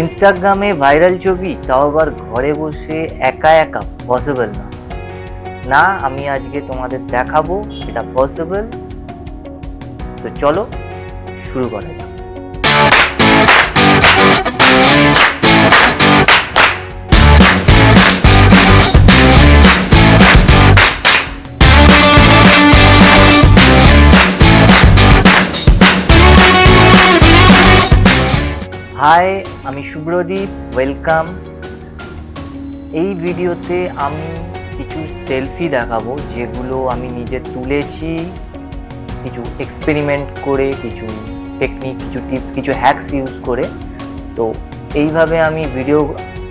ইনস্টাগ্রামে ভাইরাল ছবি, তাও আবার ঘরে বসে একা একা পসিবল না। না, আমি আজকে তোমাদের দেখাবো, এটা পসিবল তো চলো, শুরু করা যাক। হাই আমি শুভ্রদীপ ওয়েলকাম এই ভিডিওতে আমি কিছু সেলফি দেখাবো, যেগুলো আমি নিজে তুলেছি, কিছু এক্সপেরিমেন্ট করে, কিছু টেকনিক কিছু টিপস কিছু হ্যাকস ইউজ করে। তো এইভাবে আমি ভিডিও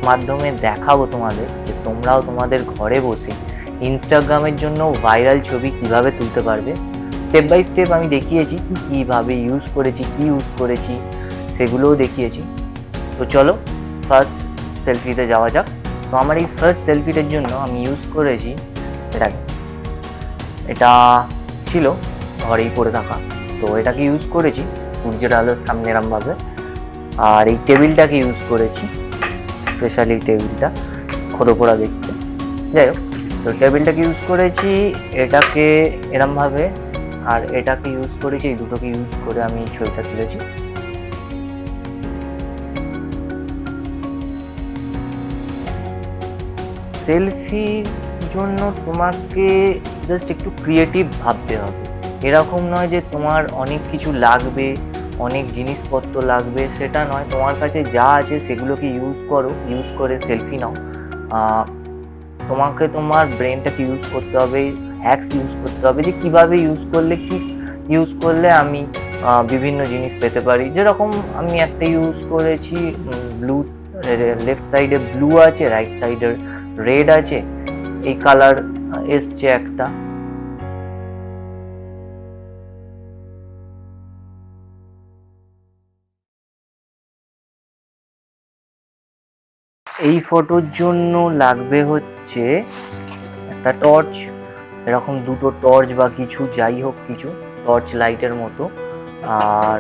মাধ্যমে দেখাবো তোমাদের, যে তোমরাও তোমাদের ঘরে বসে ইনস্টাগ্রামের জন্য ভাইরাল ছবি কীভাবে তুলতে পারবে। স্টেপ বাই স্টেপ আমি দেখিয়েছি, কি কীভাবে ইউজ করেছি, কি ইউজ করেছি, সেগুলোও দেখিয়েছি। তো চলো ফার্স্ট সেলফিতে যাওয়া যাক। তো আমার এই ফার্স্ট সেলফিটার জন্য আমি ইউজ করেছি এটাকে এটা ছিল ঘরেই পড়ে থাকা। তো এটাকে ইউজ করেছি, সূর্যের আলোর সামনে এরমভাবে। আর এই টেবিলটাকে ইউজ করেছি স্পেশালি টেবিলটা খোদপোড়া দেখতে। যাই হোক, তো টেবিলটাকে ইউজ করেছি, এটাকে এরমভাবে, আর এটাকে ইউজ করেছি, এই দুটোকে ইউজ করে আমি ছবিটা তুলেছি। সেলফির জন্য তোমাকে জাস্ট একটু ক্রিয়েটিভ ভাবতে হবে। এরকম নয় যে তোমার অনেক কিছু লাগবে, অনেক জিনিসপত্র লাগবে, সেটা নয়। তোমার কাছে যা আছে সেগুলোকে ইউজ করো ইউজ করে সেলফি নাও। তোমাকে তোমার ব্রেনটাকে ইউজ করতে হবে হ্যাক্স ইউজ করতে হবে যে কীভাবে ইউজ করলে কি ইউজ করলে আমি বিভিন্ন জিনিস পেতে পারি। যেরকম আমি একটা ইউজ করেছি ব্লু লেফট সাইডে ব্লু আছে রাইট সাইডের রেড আছে, এই কালার এসছে একটা। এই ফটোর জন্য লাগবে হচ্ছে একটা টর্চ এরকম দুটো টর্চ বা কিছু, যাই হোক কিছু টর্চ লাইটের মতো। আর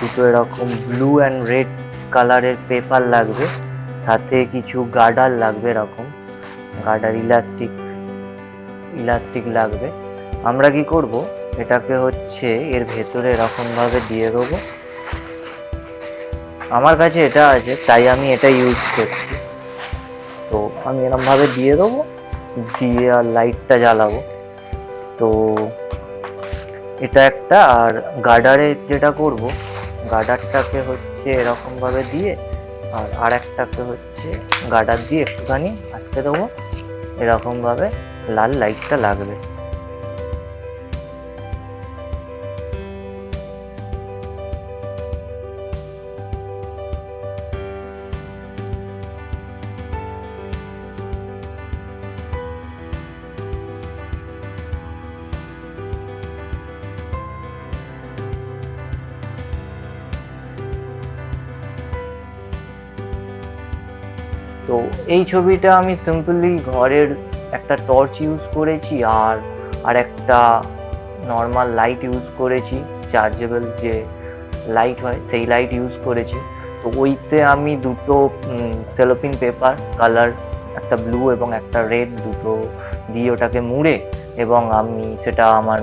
দুটো এরকম ব্লু অ্যান্ড রেড কালারের পেপার লাগবে। সাথে কিছু গার্ডার লাগবে এরকম। গার্ডার ইলাস্টিক ইলাস্টিক লাগবে। আমরা কি করব? এটাকে হচ্ছে এর ভেতরে এরকম ভাবে দিয়ে দেবো। আমার কাছে এটা আছে, তাই আমি এটা ইউজ করছি। তো আমি এরকম ভাবে দিয়ে দেবো, দিয়ে আর লাইটটা জ্বালাবো। তো এটা একটা, আর গার্ডারে যেটা করব গার্ডারটাকে হচ্ছে এরকম ভাবে দিয়ে আর আর একটাকে হচ্ছে গার্ডার দিয়ে একটুখানি আটকে দেবো। এরকমভাবে লাল লাইটটা লাগবে। তো এই ছবিটা আমি সিম্পলি ঘরের একটা টর্চ ইউজ করেছি আর আর একটা নর্মাল লাইট ইউজ করেছি চার্জেবল যে লাইট হয় সেই লাইট ইউজ করেছি। তো ওইতে আমি দুটো সেলোপিন পেপার কালার একটা ব্লু এবং একটা রেড দুটো দিয়ে ওটাকে মুড়ে এবং আমি সেটা আমার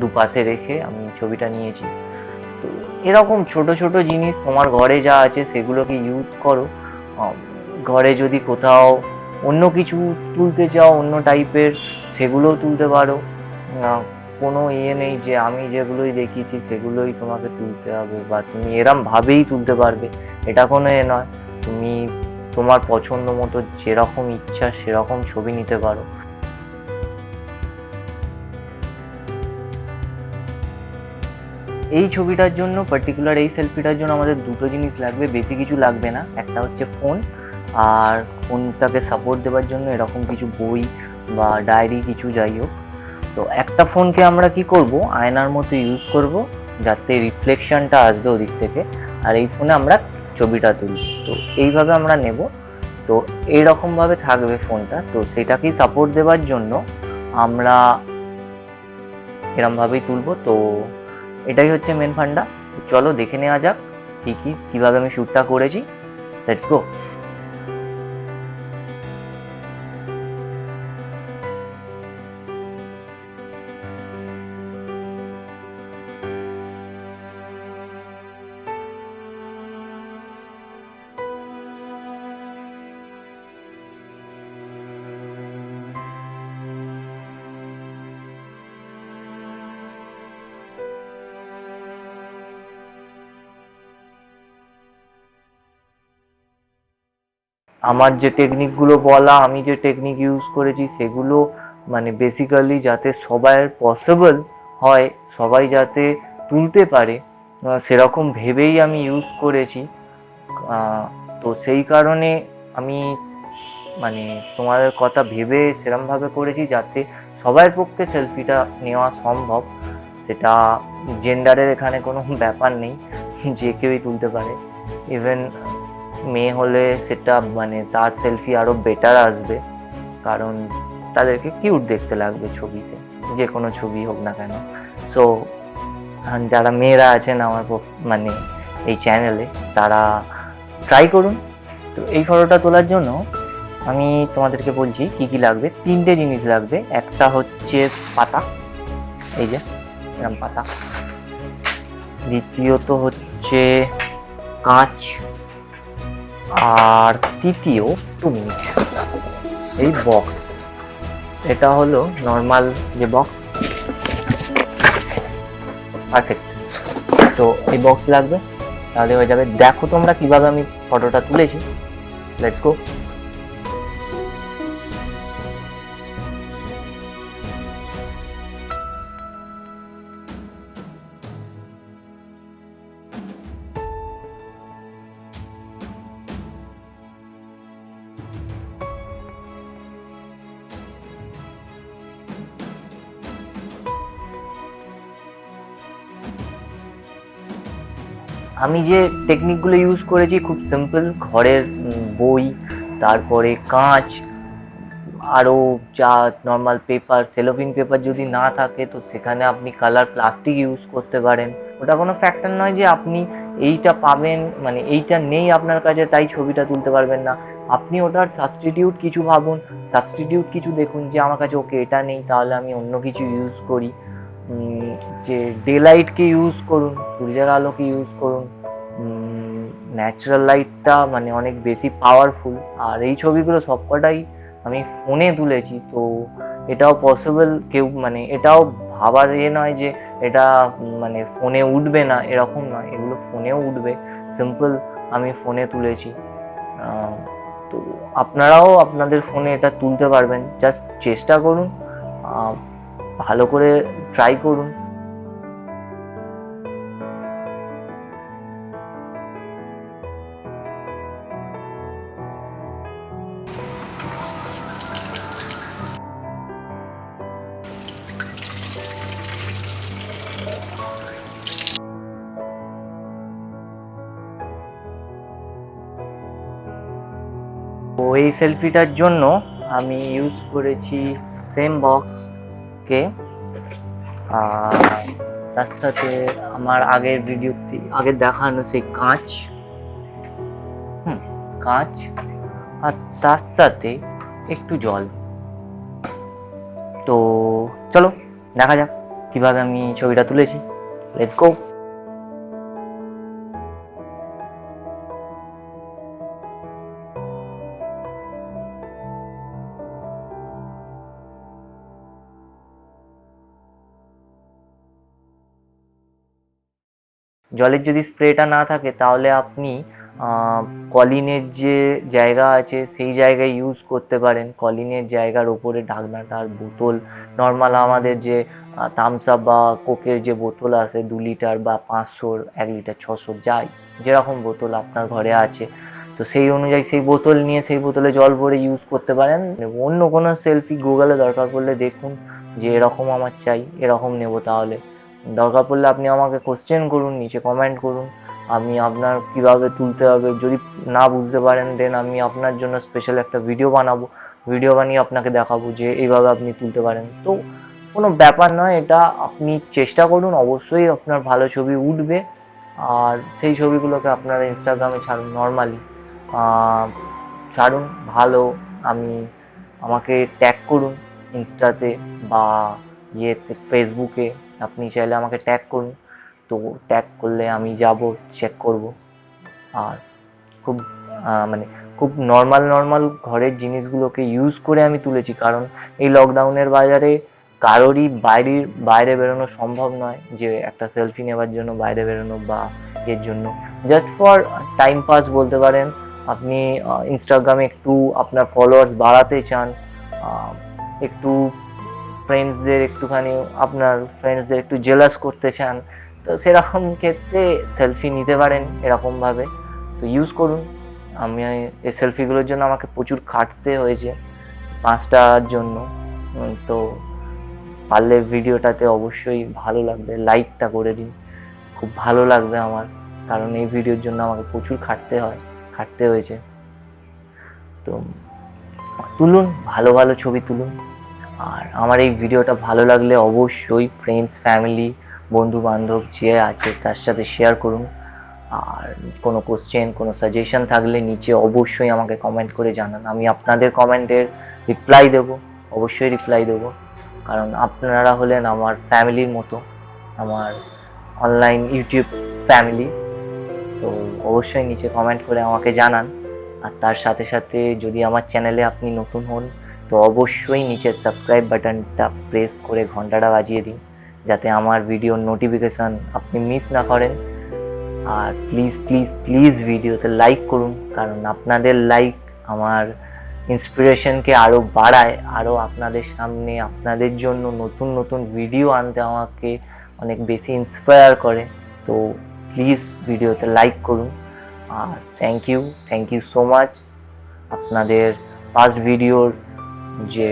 দুপাশে রেখে আমি ছবিটা নিয়েছি। তো এরকম ছোট ছোট জিনিস তোমার ঘরে যা আছে সেগুলোকে ইউজ করো। ঘরে যদি কোথাও অন্য কিছু তুলতে চাও, অন্য টাইপের সেগুলোও তুলতে পারো। কোনো ইয়ে নেই যে আমি যেগুলোই দেখিয়েছি, সেগুলোই তোমাকে তুলতে হবে বা তুমি এরম ভাবেই তুলতে পারবে। এটা কোনো এ নয়। তুমি তোমার পছন্দ মতো যেরকম ইচ্ছা, সেরকম ছবি নিতে পারো। এই ছবিটার জন্য পার্টিকুলার এই সেলফিটার জন্য আমাদের দুটো জিনিস লাগবে। বেশি কিছু লাগবে না। একটা হচ্ছে ফোন আর ফোনটাকে সাপোর্ট দেওয়ার জন্য এরকম কিছু বই বা ডায়েরি কিছু যাই হোক। তো একটা ফোনকে আমরা কি করব? আয়নার মতো ইউজ করব যাতে রিফ্লেকশনটা আসবে ওদিক থেকে। আর এই ফোনে আমরা ছবিটা তুলি। তো এইভাবে আমরা নেব। তো এইরকমভাবে থাকবে ফোনটা তো সেটাকেই সাপোর্ট দেওয়ার জন্য আমরা এরমভাবেই তুলবো। তো এটাই হচ্ছে মেন ফান্ডা চলো দেখে নেওয়া যাক কি কি, কীভাবে আমি শ্যুটটা করেছি। লেটস গো আমার যে টেকনিকগুলো বলা, আমি যে টেকনিক ইউজ করেছি, সেগুলো মানে বেসিক্যালি যাতে সবার পসিবল হয়, সবাই যাতে তুলতে পারে সেরকম ভেবেই আমি ইউজ করেছি। তো সেই কারণে আমি মানে তোমাদের কথা ভেবে সেরমভাবে করেছি যাতে সবার পক্ষে সেলফিটা নেওয়া সম্ভব। সেটা জেন্ডারের এখানে কোনো ব্যাপার নেই, যে কেউই তুলতে পারে। ইভেন মেয়ে হলে সেটা মানে তার সেলফি আরও বেটার আসবে। কারণ তাদেরকে কিউট দেখতে লাগবে ছবিতে, যে কোনো ছবি হোক না কেন। সো যারা মেয়েরা আছেন আমার মানে এই চ্যানেলে তারা ট্রাই করুন। তো এই ফটোটা তোলার জন্য আমি তোমাদেরকে বলছি কি কি লাগবে। তিনটে জিনিস লাগবে। একটা হচ্ছে পাতা, এই যে, এরকম পাতা। দ্বিতীয়ত হচ্ছে কাঁচ। আর তৃতীয় মিনিট এই বক্স এটা হলো নর্মাল যে বক্স পারফেক্ট তো এই বক্স লাগবে, তাহলে হয়ে যাবে, দেখো তোমরা কীভাবে আমি ফটোটা তুলেছি। লেটস গো আমি যে টেকনিকগুলো ইউজ করেছি খুব সিম্পল ঘরের বই, তারপরে কাঁচ আরও যা নর্মাল পেপার সেলোফিন পেপার যদি না থাকে তো সেখানে আপনি কালার প্লাস্টিক ইউজ করতে পারেন। ওটা কোনো ফ্যাক্টর নয় যে আপনি এইটা পাবেন মানে এইটা নেই আপনার কাছে, তাই ছবিটা তুলতে পারবেন না। আপনি ওটার সাবস্টিটিউট কিছু ভাবুন সাবস্টিটিউট কিছু দেখুন যে আমার কাছে ওকে এটা নেই, তাহলে আমি অন্য কিছু ইউজ করি। যে ডে লাইটকে ইউজ করুন, সূর্যের আলোকে ইউজ করুন ন্যাচারাল লাইটটা মানে অনেক বেশি পাওয়ারফুল আর এই ছবিগুলো সবকটাই আমি ফোনে তুলেছি, তো এটাও পসিবল কেউ মানে এটাও ভাবার এ নয় যে এটা মানে ফোনে উঠবে না, এরকম নয়। এগুলো ফোনেও উঠবে সিম্পল আমি ফোনে তুলেছি। তো আপনারাও আপনাদের ফোনে এটা তুলতে পারবেন। জাস্ট চেষ্টা করুন। ভালো করে ট্রাই করুন। এই সেলফিটার জন্য আমি ইউজ করেছি সেম বক্সকে আর তার সাথে আমার আগের ভিডিও আগে দেখানো সেই কাঁচ। হুম, কাঁচ। আর তার সাথে একটু জল। তো চলো, দেখা যাক কীভাবে আমি ছবিটা তুলেছি। লেটস গো জলের যদি স্প্রেটা না থাকে, তাহলে আপনি কলিনের যে জায়গা আছে, সেই জায়গায় ইউজ করতে পারেন। কলিনের জায়গার ওপরে ঢাকনাটার বোতল। নর্মাল আমাদের যে আপ বা কোকের যে বোতল আছে, দু লিটার বা পাঁচশোর, এক লিটার ছশোর, যাই, যেরকম বোতল আপনার ঘরে আছে। তো সেই অনুযায়ী সেই বোতল নিয়ে সেই বোতলে জল ভরে ইউজ করতে পারেন। অন্য কোনো সেলফি গুগলে দরকার পড়লে দেখুন যে, এরকম আমার চাই, এরকম নেব তাহলে। দরকার পড়লে আপনি আমাকে কোশ্চেন করুন, নিচে কমেন্ট করুন। আমি আপনার কীভাবে তুলতে হবে, যদি না বুঝতে পারেন দেন আমি আপনার জন্য স্পেশাল একটা ভিডিও বানাবো। ভিডিও বানিয়ে আপনাকে দেখাবো যে এইভাবে আপনি তুলতে পারেন। তো কোনো ব্যাপার নয়, এটা আপনি চেষ্টা করুন, অবশ্যই আপনার ভালো ছবি উঠবে। আর সেই ছবিগুলোকে আপনারা ইনস্টাগ্রামে ছাড়ুন নর্মালি ছাড়ুন, ভালো, আমি, আমাকে ট্যাগ করুন ইনস্টাতে বা ইয়েতে ফেসবুকে আপনি চাইলে আমাকে ট্যাগ করুন। তো ট্যাগ করলে আমি যাব চেক করব। আর খুব মানে খুব নর্মাল নর্মাল ঘরের জিনিসগুলোকে ইউজ করে আমি তুলেছি। কারণ এই লকডাউনের বাজারে কারোরই বাইরের, বাইরে বেরোনো সম্ভব নয় যে একটা সেলফি নেওয়ার জন্য বাইরে বেরোনো বা এর জন্য। জাস্ট ফর টাইম পাস বলতে পারেন, আপনি ইনস্টাগ্রামে একটু আপনার ফলোয়ার্স বাড়াতে চান একটু ফ্রেন্ডসদের একটুখানি, আপনার ফ্রেন্ডসদের একটু জেলাস করতে চান, তো সেরকম ক্ষেত্রে সেলফি নিতে পারেন এরকমভাবে। তো ইউজ করুন। আমি এই সেলফিগুলোর জন্য আমাকে প্রচুর খাটতে হয়েছে পাঁচটার জন্য। তো পারলে ভিডিওটাতে অবশ্যই ভালো লাগবে। লাইকটা করে দিন। খুব ভালো লাগবে আমার, কারণ এই ভিডিওর জন্য আমাকে প্রচুর খাটতে হয়, খাটতে হয়েছে। তো তুলুন, ভালো ভালো ছবি তুলুন। আর আমার এই ভিডিওটা ভালো লাগলে অবশ্যই ফ্রেন্ডস ফ্যামিলি বন্ধু বান্ধব যে আছে তার সাথে শেয়ার করুন। আর কোনো কোশ্চেন কোনো সাজেশন থাকলে নিচে অবশ্যই আমাকে কমেন্ট করে জানান। আমি আপনাদের কমেন্টের রিপ্লাই দেবো, অবশ্যই রিপ্লাই দেবো। কারণ আপনারা হলেন আমার ফ্যামিলির মতো, আমার অনলাইন ইউটিউব ফ্যামিলি তো অবশ্যই নিচে কমেন্ট করে আমাকে জানান। আর তার সাথে সাথে যদি আমার চ্যানেলে আপনি নতুন হন তো অবশ্যই নিচে সাবস্ক্রাইব বাটনটা প্রেস করে ঘন্টাটা বাজিয়ে দিন, যাতে আমার ভিডিওর নোটিফিকেশন আপনি মিস না করেন। আর প্লিজ প্লিজ প্লিজ ভিডিওতে লাইক করুন, কারণ আপনাদের লাইক আমার ইন্সপিরেশনকে আরও বাড়ায় আরও আপনাদের সামনে আপনাদের জন্য নতুন নতুন ভিডিও আনতে আমাকে অনেক বেশি ইন্সপায়ার করে। তো প্লিজ ভিডিওতে লাইক করুন। আর thank you thank you so much আপনাদের ফার্স্ট ভিডিওর যে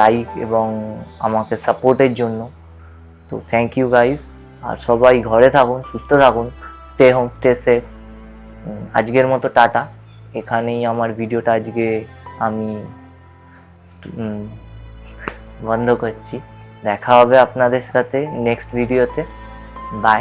লাইক এবং আমাকে সাপোর্টের জন্য। তো থ্যাংক ইউ গাইস আর সবাই ঘরে থাকুন, সুস্থ থাকুন স্টে হোম স্টে সেফ আজকের মতো টাটা। এখানেই আমার ভিডিওটা আজকে আমি বন্ধ করছি। দেখা হবে আপনাদের সাথে নেক্সট ভিডিওতে বাই